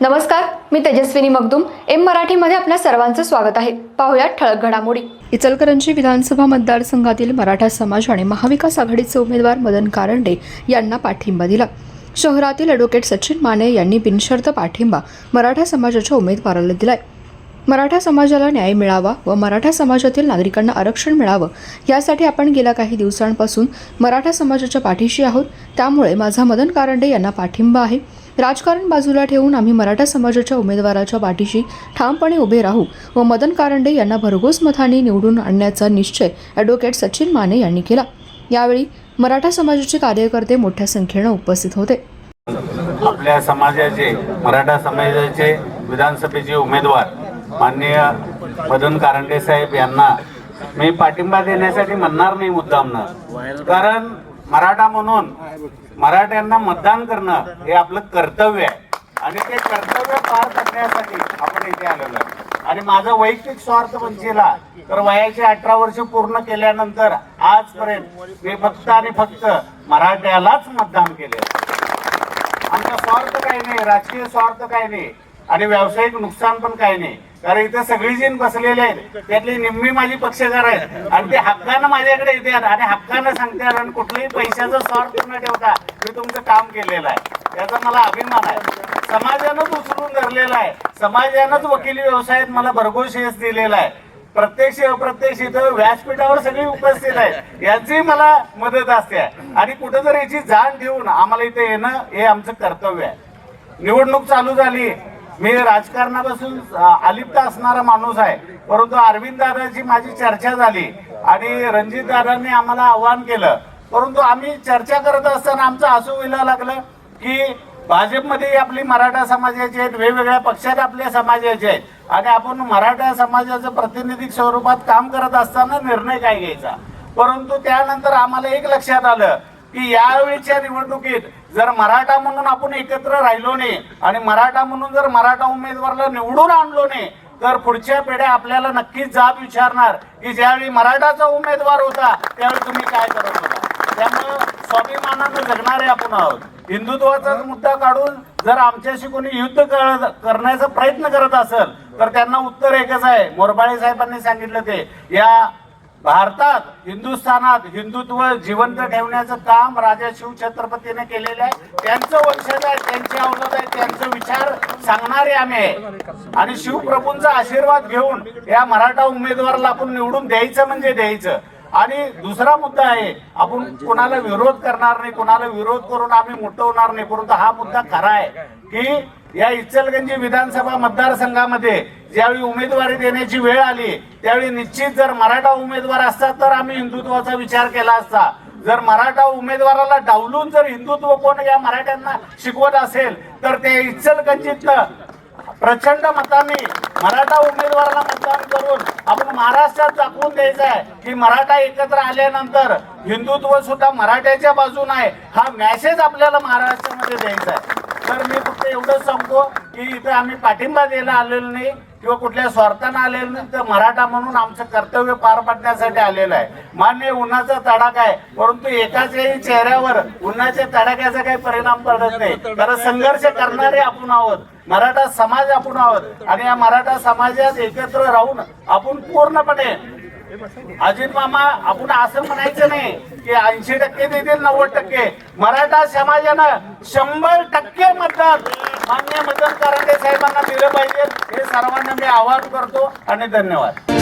नमस्कार मी तेजस्विनी मगदुम. एम मराठीमध्ये आपल्या सर्वांचं स्वागत आहे. पाहुयात ठळक घडामोडी. इचलकरंजी विधानसभा मतदारसंघातील मराठा समाज आणि महाविकास आघाडीचे उमेदवार मदन कारंडे यांना पाठिंबा दिला. शहरातील ॲडव्होकेट सचिन माने यांनी बिनशर्त पाठिंबा मराठा समाजाच्या उमेदवाराला दिलाय. मराठा समाजाला न्याय मिळावा व मराठा समाजातील नागरिकांना आरक्षण मिळावं यासाठी आपण गेल्या काही दिवसांपासून मराठा समाजाच्या पाठीशी आहोत. त्यामुळे माझा मदन कारंडे यांना पाठिंबा आहे. राजकारण बाजूला ठेवून आम्ही मराठा समाजाच्या उमेदवाराच्या पाठीशी ठामपणे उभे राहू व मदन कारंडे यांना भरघोस मतांनी निवडून आणण्याचा निश्चय ॲडव्होकेट सचिन माने यांनी केला. यावेळी मराठा समाजाचे कार्यकर्ते मोठ्या संख्येनं उपस्थित होते. आपल्या समाजाचे मराठा समाजाचे विधानसभेचे उमेदवार माननीय मदन कारंडे साहेब यांना मी पाठिंबा देण्यासाठी म्हणणार नाही मुद्दामनं. कारण मराठा म्हणून मराठ्यांना मतदान करणं हे आपलं कर्तव्य आहे. आणि ते कर्तव्य पार करण्यासाठी आपण इथे आलेलो आहे. आणि माझा वैयक्तिक स्वार्थ पंचीला तर वयाचे अठरा वर्ष पूर्ण केल्यानंतर आजपर्यंत मी फक्त आणि फक्त मराठ्यालाच मतदान केले आमचा स्वार्थ काही नाही राजकीय स्वार्थ काही नाही आणि व्यावसायिक नुकसान पण काही नाही. कारण इथे सगळी जण बसलेले आहेत. त्यातली निम्मी माझी पक्षकार आहेत. आणि ते हक्कानं माझ्याकडे येतात आणि हक्कानं सांगतात आणि कुठल्याही पैशाचं स्वार्थ न ठेवता मी तुमचं काम केलेलं आहे. याचा मला अभिमान आहे. समाजानंच उचलून धरलेला आहे. समाजानंच वकिली व्यवसायात मला भरघोस यश दिलेला आहे. प्रत्यक्ष अप्रत्यक्ष इथं व्यासपीठावर सगळी उपस्थित आहेत याची मला मदत असते. आणि कुठंतरी याची जाण ठेवून आम्हाला इथे येणं हे आमचं कर्तव्य आहे. निवडणूक चालू झाली. मी राजकारणापासून अलिप्त असणारा माणूस आहे. परंतु अरविंद दादाची माझी चर्चा झाली आणि रणजित दादांनी आम्हाला आव्हान केलं. परंतु आम्ही चर्चा करत असताना आमचं हसू व्हायला लागलं की भाजपमध्ये आपली मराठा समाजाची आहेत वेगवेगळ्या पक्षात आपल्या समाजाचे आहेत. आणि आपण मराठा समाजाचं प्रतिनिधिक स्वरूपात काम करत असताना निर्णय काय घ्यायचा? परंतु त्यानंतर आम्हाला एक लक्षात आलं की यावेळीच्या निवडणुकीत जर मराठा म्हणून आपण एकत्र राहिलो नाही आणि मराठा म्हणून जर मराठा उमेदवाराला निवडून आणलो नाही तर पुढच्या पिढ्या आपल्याला नक्कीच जाब विचारणार की ज्यावेळी मराठाचा उमेदवार होता त्यावेळी तुम्ही काय करत होता. त्यामुळं स्वाभिमानानं जगणारे आपण आहोत. हिंदुत्वाचा मुद्दा काढून जर आमच्याशी कोणी युद्ध कर- करण्याचा प्रयत्न करत असेल तर त्यांना उत्तर एकच आहे. मोरबाळे साहेबांनी सांगितलं ते या भारतात हिंदुस्थानात हिंदुत्व जिवंत ठेवण्याचं काम राजा शिवछत्रपतीने केलेलं आहे. त्यांचं वंशज आहे त्यांची अवलंब आहे त्यांचे विचार सांगणारे आम्ही आहे. आणि शिवप्रभूंचा आशीर्वाद घेऊन या मराठा उमेदवाराला आपण निवडून द्यायचं म्हणजे द्यायचं. आणि दुसरा मुद्दा आहे आपण कोणाला विरोध करणार नाही कोणाला विरोध करून आम्ही मोठं होणार नाही परंतु हा मुद्दा खरा आहे की या इचलगंजी विधानसभा मतदारसंघामध्ये ज्यावेळी उमेदवारी देण्याची वेळ आली त्यावेळी निश्चित जर मराठा उमेदवार असता तर आम्ही हिंदुत्वाचा विचार केला असता. जर मराठा उमेदवाराला डावलून जर हिंदुत्व कोण या मराठ्यांना शिकवत असेल तर ते इचलगंजीतलं प्रचंड मताने मराठा उमेदवाराला मतदान करून आपण महाराष्ट्रात दाखवून द्यायचं आहे की मराठा एकत्र आल्यानंतर हिंदुत्व सुद्धा मराठ्याच्या बाजून आहे. हा मॅसेज आपल्याला महाराष्ट्रामध्ये द्यायचा आहे. तर मी फक्त एवढंच सांगतो की इथे आम्ही पाठिंबा द्यायला आलेलो नाही किंवा कुठल्या स्वार्थानं आलेलं नाही. तर मराठा म्हणून आमचं कर्तव्य पार पाडण्यासाठी आलेलं आहे. मान्य उन्हाचा तडाखा आहे. परंतु एकाच्याही चेहऱ्यावर उन्हाच्या तडाख्याचा काही परिणाम पडत नाही. कारण संघर्ष करणारे आपण आहोत. मराठा समाज आपण आहोत. आणि या मराठा समाजात एकत्र राहून आपण पूर्णपणे अजित मामा आपण असं म्हणायचं नाही की ऐंशी टक्के देतील नव्वद टक्के. मराठा समाजानं शंभर टक्के मतदान मान्य मतदान कराडे साहेबांना दिलं पाहिजे. हे सर्वांना मी आवाहन करतो आणि धन्यवाद.